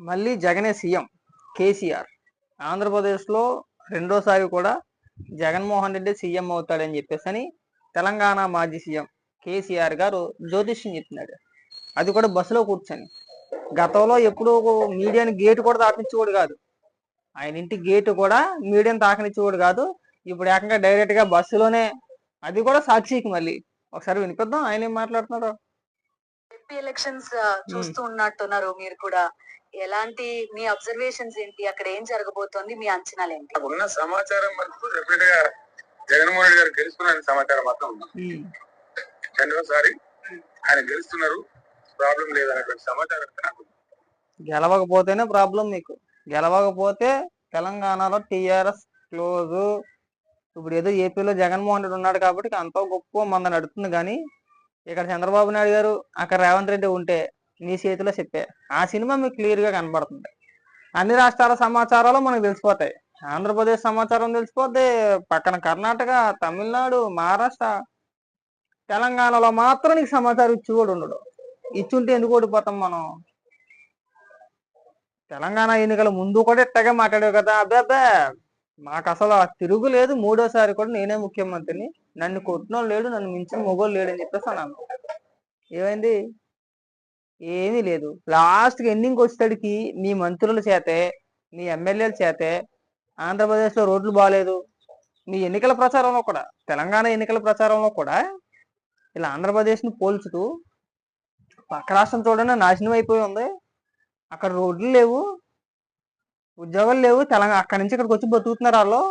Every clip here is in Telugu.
మళ్ళీ జగనే సీఎం కేసీఆర్. ఆంధ్రప్రదేశ్లో రెండోసారి కూడా జగన్మోహన్ రెడ్డి సీఎం అవుతాడని చెప్పేసి అని తెలంగాణ మాజీ సీఎం కేసీఆర్ గారు జ్యోతిష్యం చెప్తున్నాడు. అది కూడా బస్సులో కూర్చొని. గతంలో ఎప్పుడు మీడియాని గేటు కూడా తాకించేవాడు కాదు. ఆయన ఇంటి గేటు కూడా మీడియాని తాకనిచ్చేవాడు కాదు. ఇప్పుడు ఏకంగా డైరెక్ట్గా బస్సులోనే అది కూడా సాక్షికి మళ్ళీ. ఒకసారి వినిపిద్దాం ఆయన ఏం మాట్లాడుతున్నారో? ఎంపీ ఎలక్షన్స్ చూస్తూ ఉన్నట్టున్నారు మీరు కూడా. ఎలాంటి మీ అబ్జర్వేషన్స్ ఏంటి? అక్కడ ఏం జరగబోతోంది? మీ అంచనాలు ఏంటి ఉన్న సమాచారం వరకు డెఫినెట్గా జగన్మోహన్ రెడ్డి గారు గెలుస్తున్నారని సమాచారం మాత్రం ఉంది. రెండోసారి ఆయన గెలుస్తున్నారు. ప్రాబ్లం లేదనేటువంటి సమాచారం నాకు. గెలవకపోతేనే ప్రాబ్లం మీకు. గెలవకపోతే తెలంగాణలో టీఆర్ఎస్ క్లోజ్. ఇప్పుడు ఏదో ఏపీలో జగన్మోహన్ రెడ్డి ఉన్నాడు కాబట్టి అంతో గొప్ప మంద నడుస్తుంది కానీ ఇక్కడ చంద్రబాబు నాయుడు గారు అక్కడ రేవంత్ రెడ్డి ఉంటే నీ చేతిలో చెప్పే. ఆ సినిమా మీకు క్లియర్గా కనబడుతుంది. అన్ని రాష్ట్రాల సమాచారాలు మనకు తెలిసిపోతాయి. ఆంధ్రప్రదేశ్ సమాచారం తెలిసిపోతే పక్కన కర్ణాటక తమిళనాడు మహారాష్ట్ర. తెలంగాణలో మాత్రం నీకు సమాచారం ఇచ్చి కూడా ఉండడు. ఇచ్చుంటే ఎందుకు ఓడిపోతాం మనం? తెలంగాణ ఎన్నికల ముందు కూడా ఇట్టగా మాట్లాడావు కదా. అబ్బే అబ్బే! మాకు అసలు ఆ తిరుగు లేదు. మూడోసారి కూడా నేనే ముఖ్యమంత్రిని. నన్ను కొట్టినోడు లేడు. నన్ను మించిన మొగోడు లేడు అని చెప్పేసి అన్నాను. ఏమైంది? ఏమీ లేదు. లాస్ట్ ఎండింగ్ వచ్చేసరికి మీ మంత్రుల చేతే మీ ఎమ్మెల్యేల చేతే ఆంధ్రప్రదేశ్లో రోడ్లు బాగాలేదు మీ ఎన్నికల ప్రచారంలో కూడా తెలంగాణ ఎన్నికల ప్రచారంలో కూడా ఇలా ఆంధ్రప్రదేశ్ను పోల్చుతూ పక్క రాష్ట్రం చూడండి నాశనం అయిపోయి ఉంది. అక్కడ రోడ్లు లేవు. ఉద్యోగాలు లేవు. తెలంగాణ అక్కడి నుంచి ఇక్కడికి వచ్చి బతుకుతున్నారు వాళ్ళు.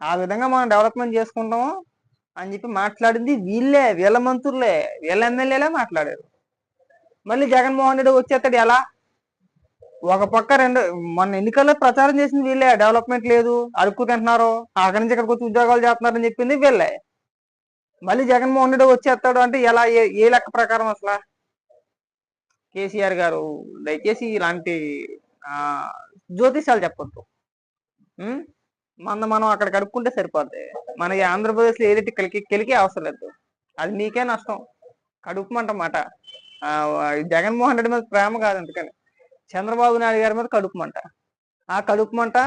ఆ విధంగా మనం డెవలప్మెంట్ చేసుకుంటాము అని చెప్పి మాట్లాడింది వీళ్ళే వీళ్ళ మంత్రులే వీళ్ళ ఎమ్మెల్యేలే మాట్లాడారు. మళ్ళీ జగన్మోహన్ రెడ్డి వచ్చేస్తాడు ఎలా? ఒక పక్క రెండు మొన్న ఎన్నికల్లో ప్రచారం చేసింది వీళ్ళే డెవలప్మెంట్ లేదు అడుక్కు తింటున్నారు అక్కడి నుంచి ఇక్కడికి వచ్చి ఉద్యోగాలు చేస్తున్నారని చెప్పింది వీళ్ళే. మళ్ళీ జగన్మోహన్ రెడ్డి వచ్చేస్తాడు అంటే ఎలా ఏ లెక్క ప్రకారం అసలు? కేసీఆర్ గారు దయచేసి ఇలాంటి ఆ జ్యోతిషాలు చెప్పొద్దు. మన మనం అక్కడ కడుక్కుంటే సరిపోద్ది. మనకి ఆంధ్రప్రదేశ్లో ఏదైతే కలికి కెలికే అవసరం లేదు. అది మీకే నష్టం. కడుపుమంటమాట మాట. జగన్మోహన్ రెడ్డి మీద ప్రేమ కాదు అందుకని. చంద్రబాబు నాయుడు గారి మీద కడుపుమంట ఆ కడుపుమంట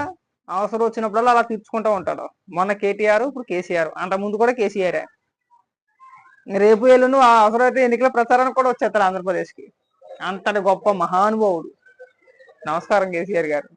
అవసరం వచ్చినప్పుడల్లా అలా తీర్చుకుంటూ ఉంటాడు. మొన్న కేటీఆర్ ఇప్పుడు కేసీఆర్. అంత ముందు కూడా కేసీఆర్. రేపు ఎల్లుండి ఆ అవసరమైతే ఎన్నికల ప్రచారానికి కూడా వచ్చేస్తాడు ఆంధ్రప్రదేశ్కి. అంతటి గొప్ప మహానుభావుడు. నమస్కారం కేసీఆర్ గారు.